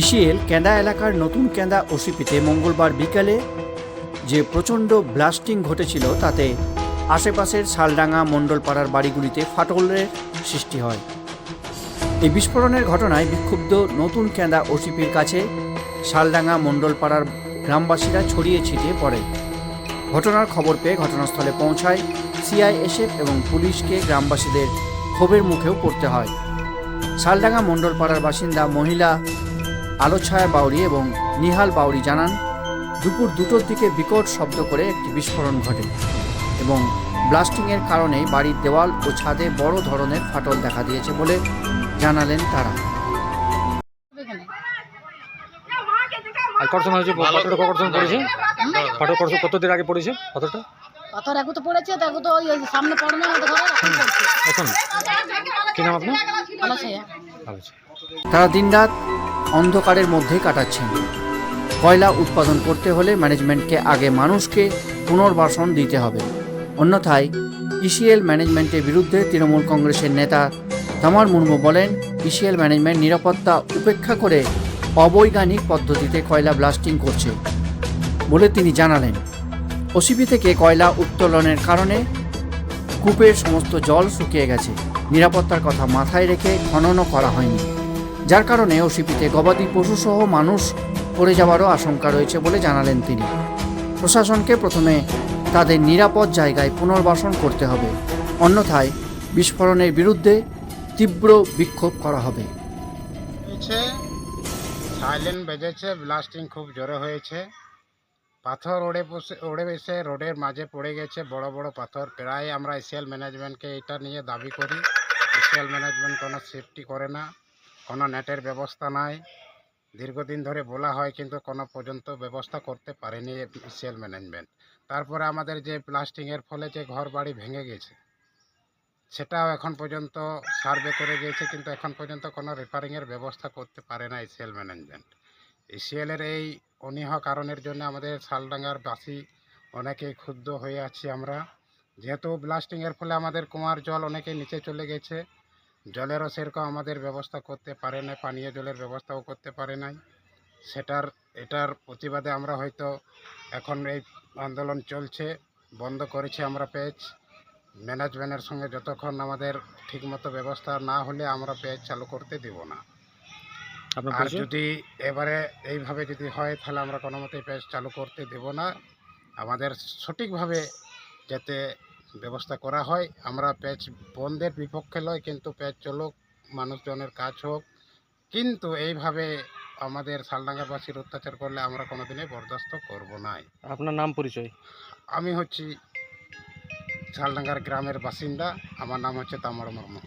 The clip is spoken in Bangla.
ইসিএল ক্যাঁদা এলাকার নতুন ক্যাঁদা ওসিপিতে মঙ্গলবার বিকালে যে প্রচণ্ড ব্লাস্টিং ঘটেছিল তাতে আশেপাশের শালডাঙ্গা মণ্ডলপাড়ার বাড়িগুলিতে ফাটলের সৃষ্টি হয়। এই বিস্ফোরণের ঘটনায় বিক্ষুব্ধ নতুন ক্যাঁদা ওসিপির কাছে শালডাঙ্গা মণ্ডলপাড়ার গ্রামবাসীরা ছড়িয়ে ছিটিয়ে পড়ে। ঘটনার খবর পেয়ে ঘটনাস্থলে পৌঁছায় সিআইএসএফ এবং পুলিশকে গ্রামবাসীদের ক্ষোভের মুখেও পড়তে হয়। শালডাঙ্গা মণ্ডলপাড়ার বাসিন্দা মহিলা আলোছায়া বাউরি এবং নিহাল বাউরি জানান দুপুর দুটোর দিকে বিকট শব্দ করে একটি বিস্ফোরণ ঘটে এবং ব্লাস্টিংয়ের কারণে বাড়ির দেওয়াল ও ছাদে বড় ধরনের ফাটল দেখা দিয়েছে বলে জানালেন তারা। এখানে আর কত সময় হয়েছে? পাথরটা কত সময় পড়েছে? পাথর কত কত দিন আগে পড়েছে পাথরটা পাথর একু তো পড়েছে তো একু তো ওই ওই সামনে পড়ে না এখন? কি নাম আপনার? ভালো আছে তারা দিনরাত অন্ধকারের মধ্যেই কাটাচ্ছেন। কয়লা উৎপাদন করতে হলে ম্যানেজমেন্টকে আগে মানুষকে পুনর্বাসন দিতে হবে। অন্যথায় ইসিএল ম্যানেজমেন্টের বিরুদ্ধে তৃণমূল কংগ্রেসের নেতা তামার মুর্মু বলেন, ইসিএল ম্যানেজমেন্ট নিরাপত্তা উপেক্ষা করে অবৈজ্ঞানিক পদ্ধতিতে কয়লা ব্লাস্টিং করছে, বলে তিনি জানালেন। ওসিপি থেকে কয়লা উত্তোলনের কারণে কূপের সমস্ত জল শুকিয়ে গেছে। নিরাপত্তার কথা মাথায় রেখে খননও করা হয়নি। যার কারণে ওসিপিতে গবাদি পশুসহ মানুষ পড়ে যাওয়ারও আশঙ্কা রয়েছে বলে জানালেন তিনি। প্রশাসনকে প্রথমে তাদের নিরাপদ জায়গায় পুনর্বাসন করতে হবে। অন্যথায় বিস্ফোরণের বিরুদ্ধে তীব্র বিক্ষোভ করা হবে। হয়েছে সাইলেন্ট বেজেছে, ব্লাস্টিং খুব জোরে হয়েছে। পাথর ওড়ে বসে ওড়ে এসে রোডের মাঝে পড়ে গেছে বড় বড় পাথর। প্রায় আমরা এশিয়াল ম্যানেজমেন্টকে এটা নিয়ে দাবি করি। এশিয়াল ম্যানেজমেন্ট কোনো সেফটি করে না। কোনো নেটের ব্যবস্থা নাই। দীর্ঘদিন ধরে বলা হয় কিন্তু কোনো পর্যন্ত ব্যবস্থা করতে পারেনি সেল ম্যানেজমেন্ট। তারপরে আমাদের যে ব্লাস্টিংয়ের ফলে যে ঘর বাড়ি ভেঙে গেছে, সেটাও এখন পর্যন্ত সার্ভে করে গিয়েছে কিন্তু এখন পর্যন্ত কোনো রিপেয়ারিংয়ের ব্যবস্থা করতে পারে না সেল ম্যানেজমেন্ট। এসিএলের এই অনীহ কারণের জন্য আমাদের শালডাঙ্গার বাসী অনেকেই ক্ষুব্ধ হয়ে আছি আমরা। যেহেতু ব্লাস্টিংয়ের ফলে আমাদের কুয়ার জল অনেকেই নিচে চলে গেছে। জলেরও সেরকম আমাদের ব্যবস্থা করতে পারে না পানীয় জলের ব্যবস্থাও করতে পারে নাই। সেটার এটার প্রতিবাদে আমরা হয়তো এখন এই আন্দোলন চলছে বন্ধ করেছি আমরা পেজ। ম্যানেজমেন্টের সঙ্গে যতক্ষণ আমাদের ঠিকমতো ব্যবস্থা না হলে আমরা পেজ চালু করতে দেব না। আর যদি এবারে এইভাবে যদি হয় তাহলে আমরা কোনো মতেই পেজ চালু করতে দেব না। আমাদের সঠিকভাবে যাতে ব্যবস্থা করা হয়। আমরা প্যাচ বন্ধের বিপক্ষে নয় কিন্তু প্যাচ চলুক মানুষজনের কাজ হোক। কিন্তু এইভাবে আমাদের শালডাঙ্গাবাসীর অত্যাচার করলে আমরা কোনোদিনই বরদাস্ত করব না আপনার নাম পরিচয়? আমি হচ্ছি শালডাঙ্গার গ্রামের বাসিন্দা। আমার নাম হচ্ছে তামর মুর্মু।